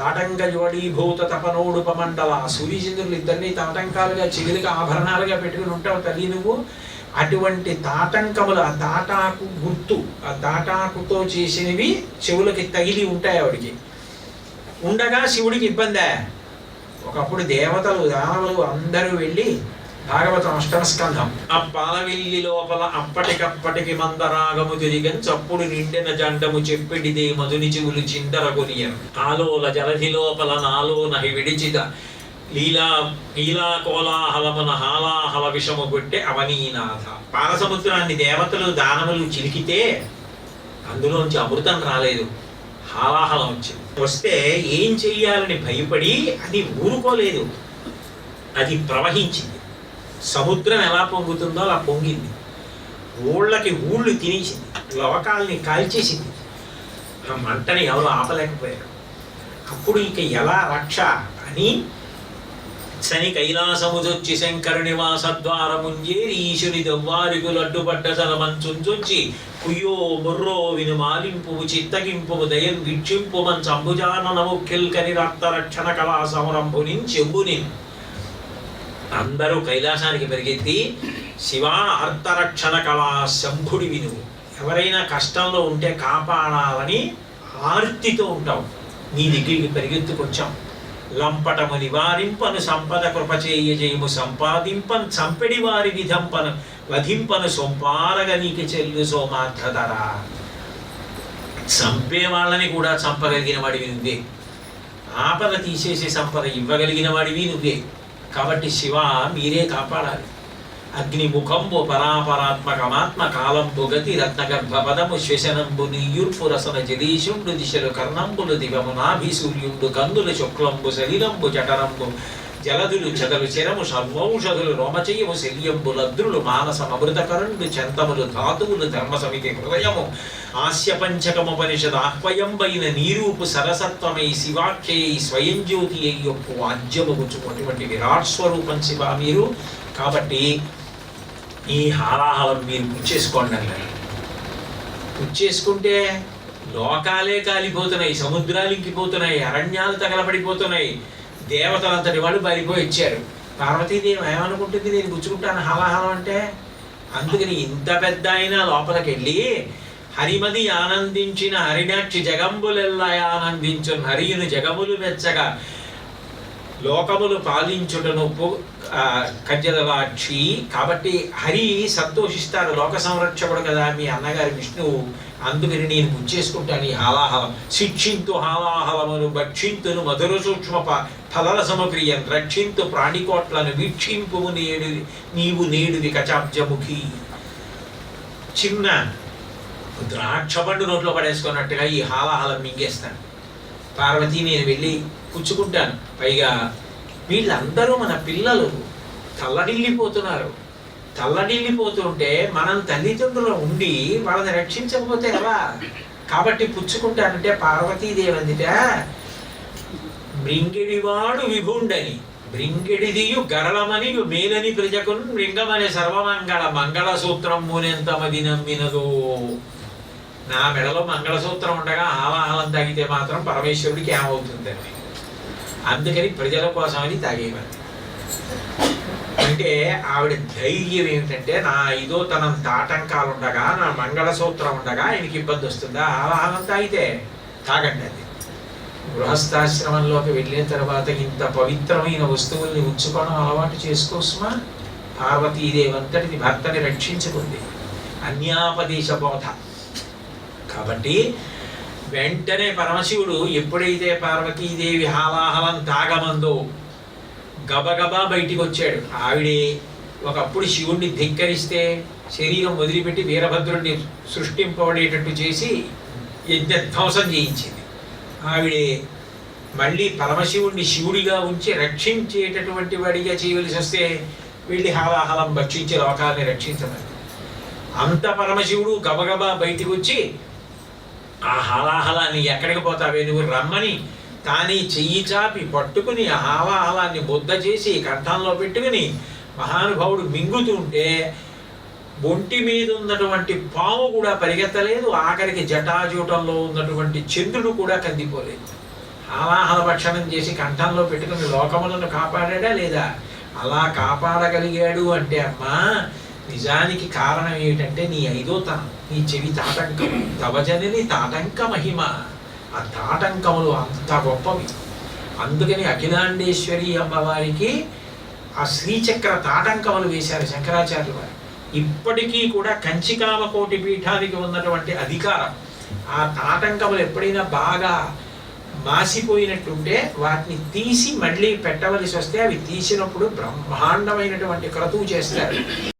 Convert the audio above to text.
తాటంక యువడీభూత తపనోడుపమండల సూర్యచంద్రులు ఇద్దరిని తాటంకాలుగా చెవిలికి ఆభరణాలుగా పెట్టుకుని ఉంటావు తల్లి నువ్వు. అటువంటి తాటంకములు ఆ తాటాకు గుర్తు ఆ తాటాకుతో చేసినవి చెవులకి తగిలి ఉంటాయి ఆవిడికి. ఉండగా శివుడికి ఇబ్బందే. ఒకప్పుడు దేవతలు దానవులు అందరూ వెళ్ళి భాగవతం అష్టమస్కంధం ఆ పాలవిల్లి లోపల అప్పటికప్పటికి మందరాగము తిరిగని చప్పుడు నిండిన జండము చెప్పిడిదే మధుని చెవులు చిందర కొనియను ఆలోల జలధి లోపల నాలో నహి విడిచిత లీలా లీలా కోలాహలమున హాలాహల విషము కొట్టే అవనీనాథ. పాలసముద్రాన్ని దేవతలు దానములు చిలికితే అందులోంచి అమృతం రాలేదు. హాలాహలం వచ్చింది. వస్తే ఏం చెయ్యాలని భయపడి అది ఊరుకోలేదు. అది ప్రవహించింది. సముద్రం ఎలా పొంగుతుందో అలా పొంగింది. ఊళ్ళకి ఊళ్ళు తినేసింది. లోకాలని కాల్చేసింది. ఆ మంటని ఎవరు ఆపలేకపోయారు. అప్పుడు ఇక ఎలా రక్ష అని శని కైలాసముదొచ్చి శంకరుని వాసద్వారముంజేరి ఈశుని దవ్వారిగులు అడ్డుపడ్డ సలమంచుంచుంచి కుయ్యో బుర్రో విను మాలింపు చిత్తగింపు దయం విక్షింపు మన్ సంభుజాననము కిల్కని రక్త రక్షణ కళా సమరంభుని నేను. అందరూ కైలాసానికి పరిగెత్తి శివా అర్థరక్షణ కళా శంభుడి విను. ఎవరైనా కష్టంలో ఉంటే కాపాడాలని ఆర్తితో ఉంటాం నీ దగ్గరికి పరిగెత్తుకొచ్చాం లంపటము నివారింపను సంపద కృపచేయ జయము సంపాదింపను చంపెడి వారి విధంపను వధింపను సొంపారగ నీకు చెల్లు సోమార్థధరా చంపే వాళ్ళని కూడా చంపగలిగిన వాడివి నువ్వే. ఆపద తీసేసి సంపద ఇవ్వగలిగిన వాడివి నువ్వే. కాబట్టి శివ మీరే కాపాడాలి. అగ్నిముఖంబు పరాపరాత్మకమాత్మ కాలంబు గతి రత్నగర్భపదము శ్వశనంబు నీయుర్పు రసన జలీషుండు దిశలు కర్ణంబులు దివము నాభి సూర్యుండు కందులు శుక్లంబు శరీరంబు జఠరంబు జలదులు చెదలు చిరము సర్వౌషధులు రోమచయము శల్యంబు లద్రులు మానసమృతకరుండు చంతములు ధాతువులు ధర్మ సమితి హృదయము పంచకము పంచకముపనిషద్ ఆహ్వయంబైన నీరూపు సరసత్వమై శివాఖ్యై స్వయం జ్యోతి అయ్యొప్పు వాద్యముగుచుకున్నటువంటి విరాట్ స్వరూపం శివ మీరు. కాబట్టి ఈ హాలాహలం మీరు పుచ్చేసుకోండి అన్నారు. పుచ్చేసుకుంటే లోకాలే కాలిపోతున్నాయి సముద్రాలు ఇంకిపోతున్నాయి అరణ్యాలు తగలబడిపోతున్నాయి. దేవతలంతటి వాళ్ళు బరిపోయి ఇచ్చారు పార్వతీదేవి ఏమనుకుంటుంది? నేను గుచ్చుకుంటాను. హాలాహలం అంటే అందుకని ఇంత పెద్ద అయినా లోపలికి వెళ్ళి హరిమది ఆనందించిన హరినాక్షి జగంబులెల్లా ఆనందించు హరియును జగములు మెచ్చగా లోకమును పాలించుటను పు- కజ్జలవాక్షి కాబట్టి హరి సంతోషిస్తారు లోక సంరక్షకుడు కదా మీ అన్నగారి విష్ణువు అందుకని నేను పుచ్చేసుకుంటాను ఈ హాలాహలం శిక్షింతు హాలాహలమును భక్షింతును మధుర సూక్ష్మ ఫలల సమక్రియం రక్షింతు ప్రాణికోట్లను వీక్షింపు నేడు నీవు నేడువి కచాబ్జముఖి చిన్న ద్రాక్ష పండు నోట్లో పడేసుకున్నట్టుగా ఈ హాలాహలం మింగేస్తాను పార్వతి నేను వెళ్ళి పుచ్చుకుంటాను. పైగా వీళ్ళందరూ మన పిల్లలు. తల్లడిల్లిపోతున్నారు. తల్లడిల్లిపోతుంటే మనం తల్లిదండ్రులు ఉండి వాళ్ళని రక్షించకపోతే ఎలా? కాబట్టి పుచ్చుకుంటానంటే పార్వతీదేవి అందిట బ్రింగిడివాడు విభుండని బ్రింగిడిదియు గరళమని మేలని ప్రజకున్ మృంగమని సర్వమంగళ మంగళ సూత్రం మూనెంతమది నమ్మినదో. నా మెడలో మంగళసూత్రం ఉండగా ఆవాహనం తాగితే మాత్రం పరమేశ్వరుడికి ఏమవుతుందండి? అందుకని ప్రజల కోసమని తాగేవారు. అంటే ఆవిడ ధైర్యం ఏమిటంటే నా ఐదో తనం తాటంకాలు ఉండగా నా మంగళసూత్రం ఉండగా ఆయనకి ఇబ్బంది వస్తుందా? ఆవాహనం తాగితే తాగండి అది. గృహస్థాశ్రమంలోకి వెళ్ళిన తర్వాత ఇంత పవిత్రమైన వస్తువుల్ని ఉంచుకోవడం అలవాటు చేసుకోసుమా పార్వతీదేవి అంతటిది భర్తని రక్షించుకుంది. అన్యాపదేశ బోధ. కాబట్టి వెంటనే పరమశివుడు ఎప్పుడైతే పార్వతీదేవి హాలాహలం తాగమందో గబగబా బయటికి వచ్చాడు ఆవిడే ఒకప్పుడు శివుణ్ణి ధిక్కరిస్తే శరీరం వదిలిపెట్టి వీరభద్రుణ్ణి సృష్టింపబడేటట్టు చేసి యజ్ఞధ్వంసం చేయించింది. ఆవిడే మళ్ళీ పరమశివుణ్ణి శివుడిగా ఉంచి రక్షించేటటువంటి వాడిగా చేయవలసి వస్తే వెళ్ళి హాలాహలం భక్షించి లోకాన్ని రక్షించమని. అంత పరమశివుడు గబగబా బయటికి వచ్చి ఆ హలాహలాన్ని ఎక్కడికి పోతావే? నువ్వు రమ్మని. కానీ చెయ్యి చాపి పట్టుకుని ఆ హాలాహలాన్ని బుద్ధ చేసి కంఠంలో పెట్టుకుని మహానుభావుడు మింగుతుంటే ఒంటి మీద ఉన్నటువంటి పాము కూడా పరిగెత్తలేదు. ఆఖరికి జటాజూటంలో ఉన్నటువంటి చంద్రుడు కూడా కందిపోలేదు. ఆవాహన భక్షణం చేసి కంఠంలో పెట్టుకుని లోకములను కాపాడా లేదా? అలా కాపాడగలిగాడు అంటే అమ్మా నిజానికి కారణం ఏమిటంటే నీ ఐదో తనం నీ చెవి తాటంకం. తవజనని తాటంక మహిమ. ఆ తాటంకములు అంత గొప్పవి. అందుకని అఖిలాండేశ్వరి అమ్మవారికి ఆ శ్రీచక్ర తాటంకములు వేశారు శంకరాచార్యులు వారు. ఇప్పటికీ కూడా కంచికామకోటి పీఠానికి ఉన్నటువంటి అధికారం. ఆ తాటంకములు ఎప్పుడైనా బాగా మాసిపోయినట్టుంటే వాటిని తీసి మళ్ళీ పెట్టవలసి వస్తే అవి తీసినప్పుడు బ్రహ్మాండమైనటువంటి క్రతువు చేస్తారు.